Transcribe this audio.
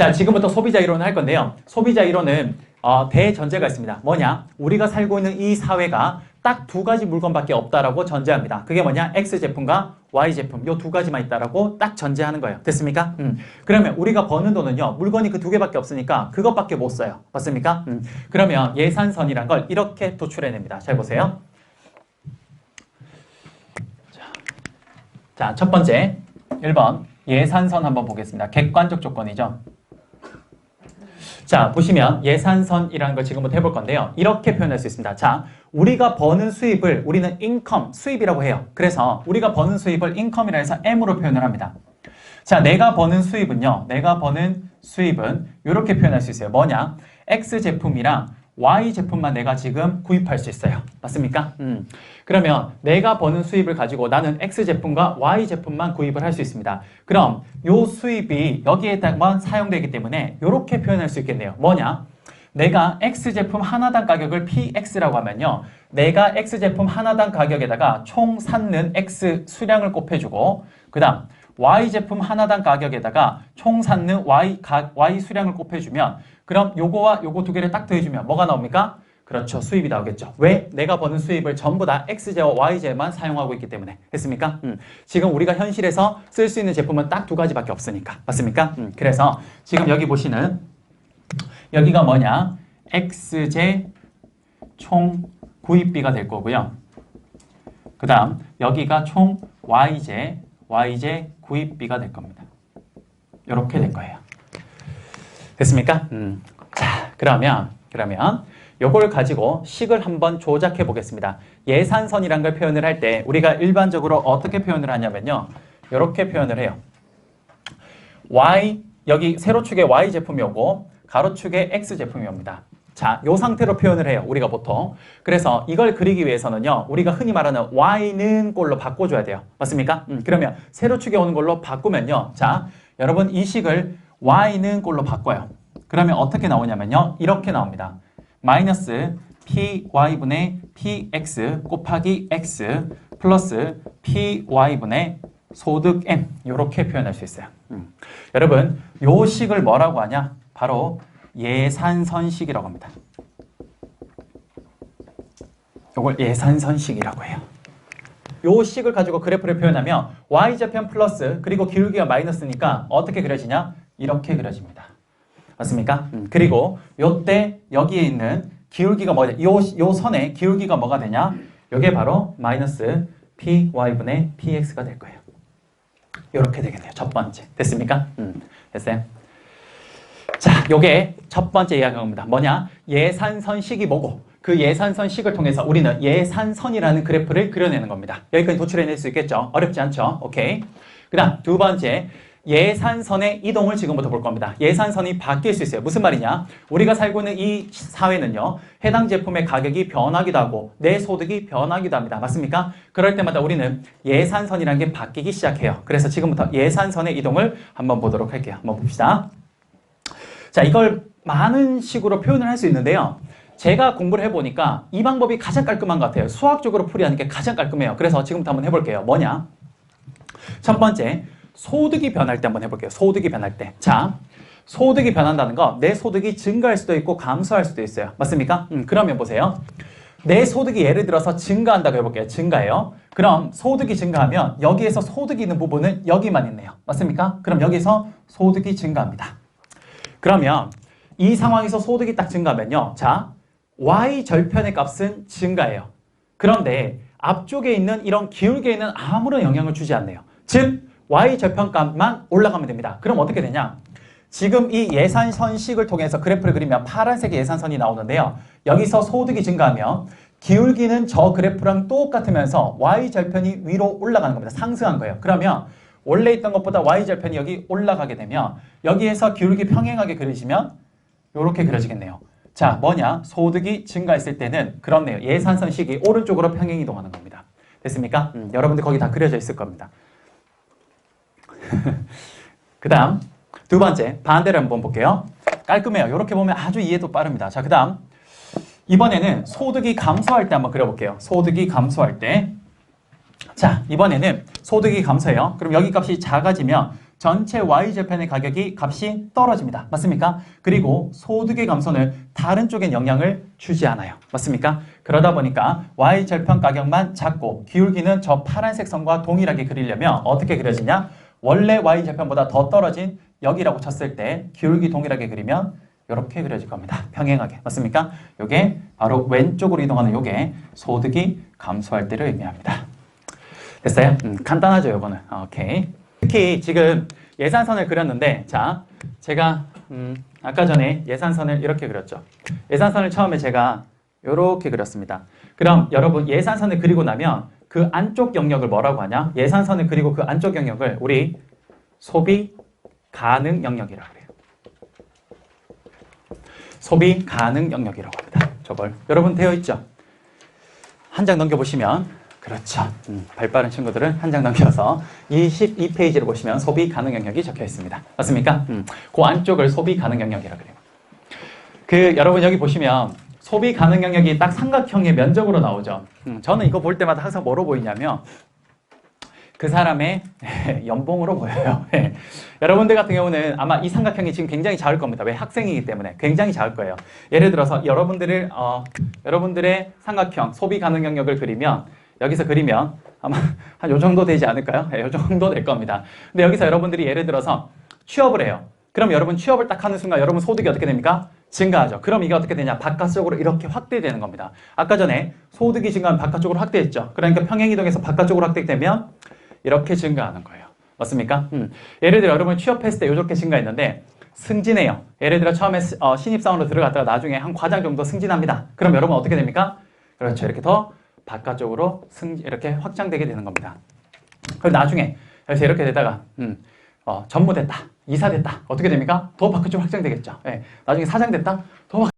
자, 지금부터 소비자 이론을 할 건데요. 소비자 이론은 어, 대전제가 있습니다. 뭐냐? 우리가 살고 있는 이 사회가 딱 두 가지 물건밖에 없다라고 전제합니다. 그게 뭐냐? X 제품과 Y 제품 요 두 가지만 있다라고 딱 전제하는 거예요. 됐습니까? 음. 그러면 우리가 버는 돈은요. 물건이 그 두 개밖에 없으니까 그것밖에 못 써요. 맞습니까? 음. 그러면 예산선이란 걸 이렇게 도출해냅니다. 잘 보세요. 자, 첫 번째 1번 예산선 한번 보겠습니다. 객관적 조건이죠. 자, 보시면 예산선이라는 걸 지금부터 해볼 건데요. 이렇게 표현할 수 있습니다. 자, 우리가 버는 수입을 우리는 인컴, 수입이라고 해요. 그래서 우리가 버는 수입을 인컴이라 해서 M으로 표현을 합니다. 자, 내가 버는 수입은요. 내가 버는 수입은 이렇게 표현할 수 있어요. 뭐냐? X 제품이랑 Y 제품만 내가 지금 구입할 수 있어요. 맞습니까? 음. 그러면 내가 버는 수입을 가지고 나는 X 제품과 Y 제품만 구입을 할 수 있습니다. 그럼 요 수입이 여기에다만 사용되기 때문에 이렇게 표현할 수 있겠네요. 뭐냐? 내가 X 제품 하나당 가격을 PX라고 하면요. 내가 X 제품 하나당 가격에다가 총 샀는 X 수량을 곱해주고 그 다음 Y 제품 하나당 가격에다가 총 샀는 Y, 가, Y 수량을 곱해주면 그럼 요거와 요거 두 개를 딱 더해주면 뭐가 나옵니까? 그렇죠. 수입이 나오겠죠. 왜? 내가 버는 수입을 전부 다 X제와 Y제만 사용하고 있기 때문에. 됐습니까? 음. 지금 우리가 현실에서 쓸 수 있는 제품은 딱 두 가지밖에 없으니까. 맞습니까? 음. 그래서 지금 여기 보시는 여기가 뭐냐? X제 총 구입비가 될 거고요. 그 다음 여기가 총 Y제, Y제 구입비가 될 겁니다. 이렇게 될 거예요. 됐습니까? 음. 자, 그러면 그러면 요걸 가지고 식을 한번 조작해 보겠습니다. 예산선이란 걸 표현을 할 때 우리가 일반적으로 어떻게 표현을 하냐면요. 이렇게 표현을 해요. Y 여기 세로축에 Y 제품이 오고 가로축에 X 제품이 옵니다. 자, 요 상태로 표현을 해요. 우리가 보통. 그래서 이걸 그리기 위해서는요. 우리가 흔히 말하는 Y는 꼴로 바꿔줘야 돼요. 맞습니까? 음, 그러면 세로축에 오는 걸로 바꾸면요. 자, 여러분 이 식을 Y는 꼴로 바꿔요. 그러면 어떻게 나오냐면요. 이렇게 나옵니다. 마이너스 PY분의 PX 곱하기 X 플러스 PY분의 소득 M 이렇게 표현할 수 있어요. 음. 여러분 요 식을 뭐라고 하냐? 바로 예산선식이라고 합니다. 이걸 예산선식이라고 해요. 요 식을 가지고 그래프를 표현하면 y좌편 플러스 그리고 기울기가 마이너스니까 어떻게 그려지냐? 이렇게 그려집니다. 맞습니까? 음. 그리고 요때 여기에 있는 기울기가 뭐냐? 요, 요 선의 기울기가 뭐가 되냐? 요게 바로 마이너스 py분의 px가 될 거예요. 요렇게 되겠네요. 첫 번째. 됐습니까? 음. 됐어요? 자, 요게 첫 번째 이야기입니다. 뭐냐? 예산선식이 뭐고 그 예산선식을 통해서 우리는 예산선이라는 그래프를 그려내는 겁니다. 여기까지 도출해낼 수 있겠죠? 어렵지 않죠? 오케이. 그 다음 두 번째 예산선의 이동을 지금부터 볼 겁니다. 예산선이 바뀔 수 있어요. 무슨 말이냐? 우리가 살고 있는 이 사회는요. 해당 제품의 가격이 변하기도 하고 내 소득이 변하기도 합니다. 맞습니까? 그럴 때마다 우리는 예산선이라는 게 바뀌기 시작해요. 그래서 지금부터 예산선의 이동을 한번 보도록 할게요. 한번 봅시다. 자, 이걸 많은 식으로 표현을 할 수 있는데요. 제가 공부를 해보니까 이 방법이 가장 깔끔한 것 같아요. 수학적으로 풀이하는 게 가장 깔끔해요. 그래서 지금부터 한번 해볼게요. 뭐냐? 첫 번째, 소득이 변할 때 한번 해볼게요. 소득이 변할 때. 자, 소득이 변한다는 거, 내 소득이 증가할 수도 있고 감소할 수도 있어요. 맞습니까? 음, 그러면 보세요. 내 소득이 예를 들어서 증가한다고 해볼게요. 증가해요. 그럼 소득이 증가하면 여기에서 소득이 있는 부분은 여기만 있네요. 맞습니까? 그럼 여기서 소득이 증가합니다. 그러면 이 상황에서 소득이 딱 증가하면요. 자, y 절편의 값은 증가해요. 그런데 앞쪽에 있는 이런 기울기에는 아무런 영향을 주지 않네요. 즉, y 절편 값만 올라가면 됩니다. 그럼 어떻게 되냐? 지금 이 예산선식을 통해서 그래프를 그리면 파란색의 예산선이 나오는데요. 여기서 소득이 증가하면 기울기는 저 그래프랑 똑같으면서 y절편이 위로 올라가는 겁니다. 상승한 거예요. 그러면 원래 있던 것보다 y절편이 여기 올라가게 되면 여기에서 기울기 평행하게 그리시면 이렇게 그려지겠네요. 자, 뭐냐? 소득이 증가했을 때는 그렇네요. 예산선식이 오른쪽으로 평행 이동하는 겁니다. 됐습니까? 음, 여러분들 거기 다 그려져 있을 겁니다. 그 다음 두 번째 반대를 한번 볼게요. 깔끔해요. 이렇게 보면 아주 이해도 빠릅니다. 자, 그 다음 이번에는 소득이 감소할 때 한번 그려볼게요. 소득이 감소할 때 자, 이번에는 소득이 감소해요. 그럼 여기 값이 작아지면 전체 Y절편의 가격이 값이 떨어집니다. 맞습니까? 그리고 소득의 감소는 다른 쪽엔 영향을 주지 않아요. 맞습니까? 그러다 보니까 Y절편 가격만 작고 기울기는 저 파란색 선과 동일하게 그리려면 어떻게 그려지냐? 원래 Y절편보다 더 떨어진 여기라고 쳤을 때 기울기 동일하게 그리면 이렇게 그려질 겁니다. 평행하게. 맞습니까? 요게 바로 왼쪽으로 이동하는 요게 소득이 감소할 때를 의미합니다. 됐어요? 음, 간단하죠, 요거는. 오케이. 특히 지금 예산선을 그렸는데, 자, 제가, 음, 아까 전에 예산선을 이렇게 그렸죠. 예산선을 처음에 제가 이렇게 그렸습니다. 그럼 여러분, 예산선을 그리고 나면 그 안쪽 영역을 뭐라고 하냐? 예산선을 그리고 그 안쪽 영역을 우리 소비 가능 영역이라고 그래요. 소비 가능 영역이라고 합니다. 저걸 여러분 되어 있죠? 한 장 넘겨보시면 그렇죠. 음, 발 빠른 친구들은 한 장 넘겨서 22페이지를 보시면 소비 가능 영역이 적혀 있습니다. 맞습니까? 음, 그 안쪽을 소비 가능 영역이라고 그래요. 그 여러분 여기 보시면 소비 가능 영역이 딱 삼각형의 면적으로 나오죠. 음, 저는 이거 볼 때마다 항상 뭐로 보이냐면 그 사람의 연봉으로 보여요. 예. 여러분들 같은 경우는 아마 이 삼각형이 지금 굉장히 작을 겁니다. 왜 학생이기 때문에 굉장히 작을 거예요. 예를 들어서 여러분들을 어, 여러분들의 삼각형 소비 가능 영역을 그리면 여기서 그리면 아마 한 요 정도 되지 않을까요? 예, 요 정도 될 겁니다. 근데 여기서 여러분들이 예를 들어서 취업을 해요. 그럼 여러분 취업을 딱 하는 순간 여러분 소득이 어떻게 됩니까? 증가하죠. 그럼 이게 어떻게 되냐? 바깥쪽으로 이렇게 확대되는 겁니다. 아까 전에 소득이 증가하면 바깥쪽으로 확대했죠. 그러니까 평행 이동해서 바깥쪽으로 확대되면 이렇게 증가하는 거예요. 맞습니까? 음. 예를 들어 여러분 취업했을 때 이렇게 증가했는데 승진해요. 예를 들어 처음에 스- 어, 신입사원으로 들어갔다가 나중에 한 과장 정도 승진합니다. 그럼 여러분 어떻게 됩니까? 그렇죠. 이렇게 더 바깥쪽으로 승 이렇게 확장되게 되는 겁니다. 그럼 나중에 그래서 이렇게 되다가 음, 어, 전무됐다, 이사됐다. 어떻게 됩니까? 더 바깥쪽으로 확장되겠죠. 예, 나중에 사장됐다, 더